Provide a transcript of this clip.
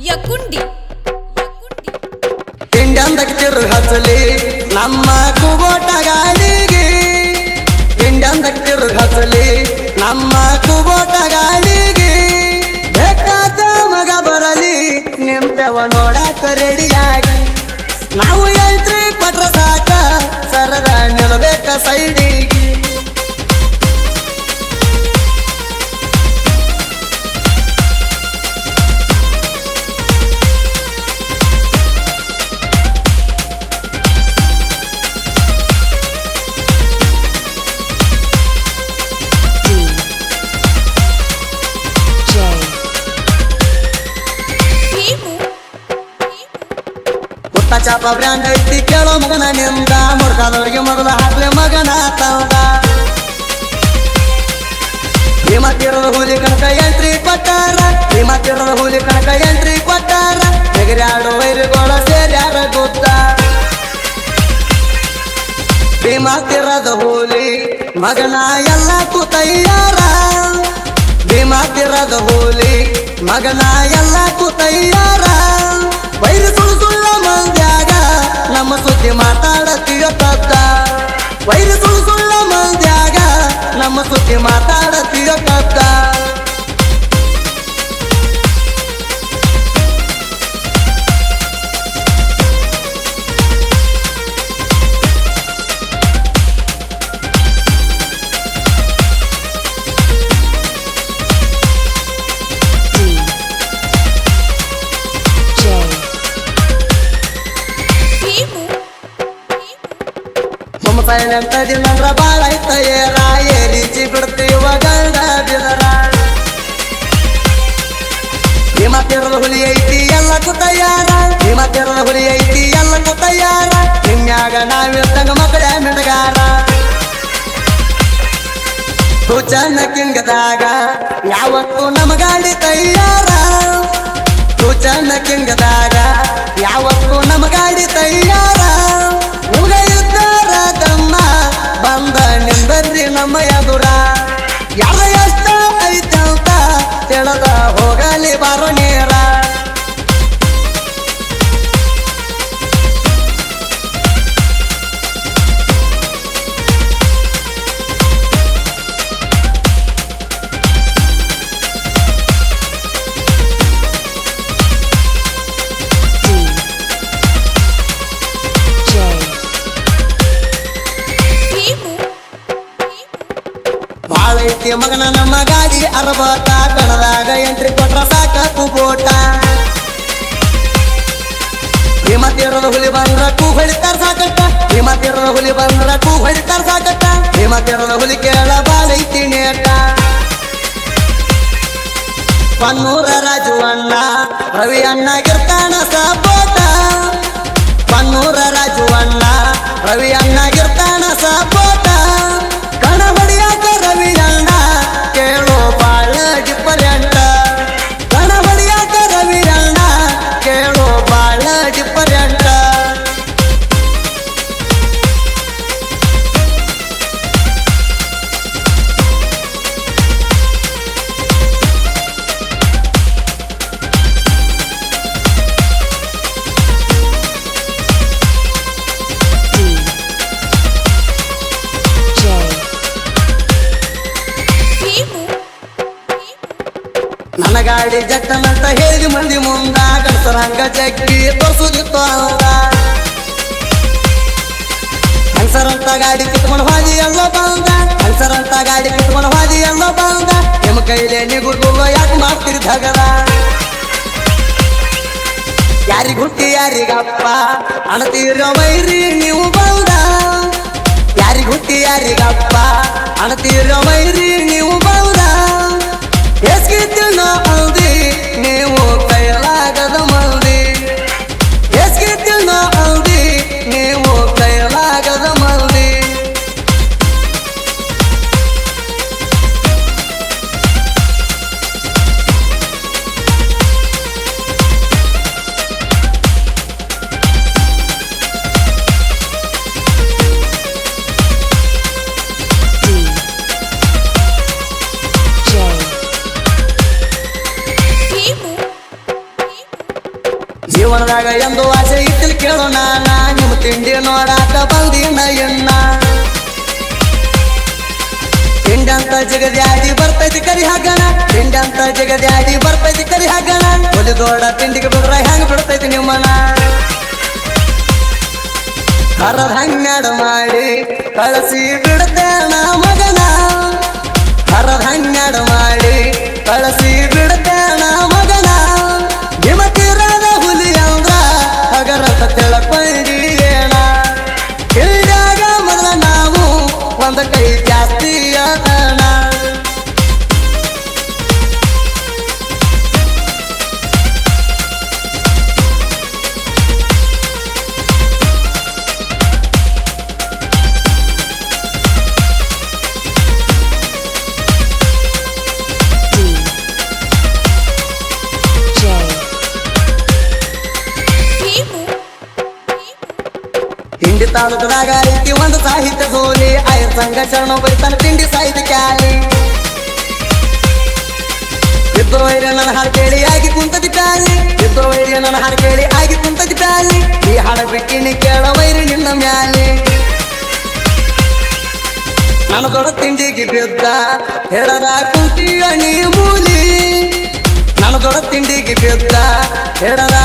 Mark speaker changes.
Speaker 1: ಯಕುಂಡಿ. ಕುಂಡಿ ತಿರು ಹಚ್ಚಲಿ ನಮ್ಮ ಕುಬೋಟ ಗಾಳಿಗೆ ಇಂಡಿಯಂದಕ್ಕೆ ತಿರು ಹಚ್ಚಲಿ ನಮ್ಮ ಕುಬೋಟ ಗಾಳಿಗೆ ಬೇಕಾದ ಮಗ ಬರಲಿ ನಿಂತವ ನೋಡಾಕ ರೆಡಿಯಾಗಿ. ನಾವು ಎಲ್ತ್ರಿ ಪಟ್ರ ಸಾಕ, ಸರದ ನಿಲ್ಬೇಕ ಸೈಡಿಗೆ. ಚಾಪ ಬ್ರ್ಯಾಂಡ್ ಐತಿ, ಕೇಳೋ ಮಗನ ನಿಂದ. ಮುರ್ಕಾದವ್ರಿಗೆ ಮೊದಲ ಹಾಕ್ಲೆ ಮಗನ ತಂದ. ಭೀಮತಿರದ ಹುಲಿ ಕನಕ ಎಂಟ್ರಿ ಕೊಟ್ಟಾರ. ಭೀಮತಿರದ ಹುಲಿ ಕನಕ ಎಂಟ್ರಿ ಕೊಟ್ಟಾರ. ಎಗರ್ಯಾಡು ವೈರುಗೋಳ ಸೇರ್ಯಾರ ಗೊತ್ತ ಭೀಮತಿರದ ಹುಲಿ ಮಗನ ಎಲ್ಲ ಕೂತಯ್ಯಾರ. ಭೀಮತಿರದ ಹುಲಿ ಮಗನ ಎಲ್ಲ ಕೂತಯ್ಯಾರ. ವೈರು ಸುಳ್ಳು ಸುಳ್ಳ ಮಂದ್ಯಾಗ ನಮ್ಮ ಸುದ್ದಿ ಮಾತಾಡತೀಯ ತದ್ದ ವೈರು ಸುಳ್ಳು ಮಂದ್ಯಾಗ ನಮ್ಮ ಸುದ್ದಿ ಮಾತಾಡತೀಯ ಸೈಲೆಂಟ್ ದಿನಂದ್ರ ಬಾಳ ಐತ ಏರ ಏರಿಸಿ ಬಿಡ್ತೀವ ಗಂಡ ಬಿದರ. ಐತಿ, ಎಲ್ಲ ತಯ್ಯಾರ ಹಿಮತಿರದ ಹುಲಿ ಐತಿ, ಎಲ್ಲ ತಯ್ಯಾರ ನಿಮ್ಯಾಗ ನಾವಿರ್ತಂಗ ಮಕ್ಕಳ ಯಾವತ್ತು ನಮಗಾಡಿ ಗಾಡಿ ಹೋಗಲಿ ಬಾರೋ ನೇರ. ಐತಿ ಮಗನ ನಮ್ಮ ಗಾಡಿ ಅರಬಾಟ ಕಣದಾಗ ಎಂಟ್ರಿ ಕೊಟ್ರ ಸಾಕ ಕುಬೋಟ ಹಿಮತಿರದ ಹುಲಿ ಬಂದ್ರ ಕೂ ಹೊಳಿತಾರ ಸಾಕಟ್ಟ ಹಿಮತಿರದ ಹುಲಿ ಬಂದ್ರ ಕೂ ಹೊಳಿತಾರ ಸಾಕಟ್ಟ ಹಿಮತಿರದ ಹುಲಿ ಕೇಳ ಬಾಲೈತಿ ನೇಟ. ಪನ್ನೂರ ರಾಜು ಅಣ್ಣ, ರವಿ ಅಣ್ಣಗಿರ್ತಾನ ಸಪೋಟ ಪನ್ನೂರ ರಾಜು ಅಣ್ಣ, ರವಿ ಅಣ್ಣಗಿರ್ತಾನ ಸಪೋಟ ಗಾಡಿ ಜಟ್ಟನಂತ ಹೇಳಿ ಮಂದಿ ಮುಂದ ಗಣಸರ ಹಂಗ ಜಗ್ಗಿ ತೋರ್ಸುದಿತ್ತು ಅಂದ ಗಾಡಿ ಕಿತ್ಕೊಂಡು ಹೋಗಿ ಎಲ್ಲ ಬಂದ. ಹಂಸರಂತ ಗಾಡಿ ಕಿತ್ಕೊಂಡು ಹೋಗಿ ಎಲ್ಲ ಬಂದ. ನಿಮ್ಮ ಕೈಲೇ ನಿಗುರ್ಗುವ ಯಾಕೆ ಮಾಡ್ತೀರಿ ಧಗದ ಯಾರಿಗ್ ಹುಟ್ಟಿ ಯಾರಿಗಪ್ಪ ಅಣತೀರೋ ವೈರಿ ನೀವು ಬಂದ. ಯಾರಿಗ್ ಹುಟ್ಟಿ ಯಾರಿಗಪ್ಪ ಅಣತೀರೋ ವೈರಿ ನೀವು ಬಂದ. ಎಸ್ಗಿತ್ತಿನ ಅಂದಿ ಜೀವನದಾಗ ಎಂದು ಆಸೆ ಇತ್ತಿಲ್ ಕೇಳೋ ನಾನ ನಿಮ್ಮ ತಿಂಡಿ ನೋಡಾಕ ಬಂದಿನ ಎಣ್ಣ ತಿಂಡಂತ ಜಗದ್ಯಾಡಿ ಬರ್ತೈತಿ ಕರಿ ಹಾಗಣ ತಿಂಡಂತ ಜಗದ್ಯಾಡಿ ಬರ್ತೈತಿ ಕರಿ ಹಾಗಣ ಒಲಿದೋಡ ತಿಂಡಿಗೆ ಬಿಡ್ರ ಹೆಂಗ್ ಬಿಡ್ತೈತಿ ನಿಮ್ಮನ ಹರದ ಹನ್ನೆರಡು ಮಾಡಿ ಕಳಿಸಿ ಬಿಡ್ತೇನ ಒಂದ ಕೈ ಜಾಸ್ತಿ ತಿಂಡಿ ತಾಲೂಕದಾಗ ಐತಿ ಒಂದು ಸಾಹಿತ್ಯ ಸೋಲಿ. ಆಯ ಸಂಘ ಶರಣ ಬೈತಾನ ತಿಂಡಿ ಸಾಹಿತ್ಯ ಕ್ಯಾಲಿ. ಇಬ್ಬರು ವೈರ್ಯ ನನ್ನ ಹಾಡು ಕೇಳಿ ಆಗಿ ಕುಂತದಿ ಪ್ಯಾಲಿ. ಇಬ್ಬರು ವೈರ್ಯ ನನ್ನ ಹಾಡು ಕೇಳಿ ಆಗಿ ಕುಂತದಿ ಪ್ಯಾಲಿ. ಈ ಹಾಡು ಬಿಟ್ಟಿನಿ ಕೇಳ ವೈರಿ ನಿನ್ನ ಮ್ಯಾಲೆ. ನನ್ನ ದೊಡ್ಡ ತಿಂಡಿಗೆ ಬಿದ್ದ ಹೇಳದ ಕುಂತಿಯ ನೀ ಮೂಲಿ. ನನ್ನ ದೊಡ್ಡ ತಿಂಡಿಗೆ ಬಿದ್ದ ಹೇಳದ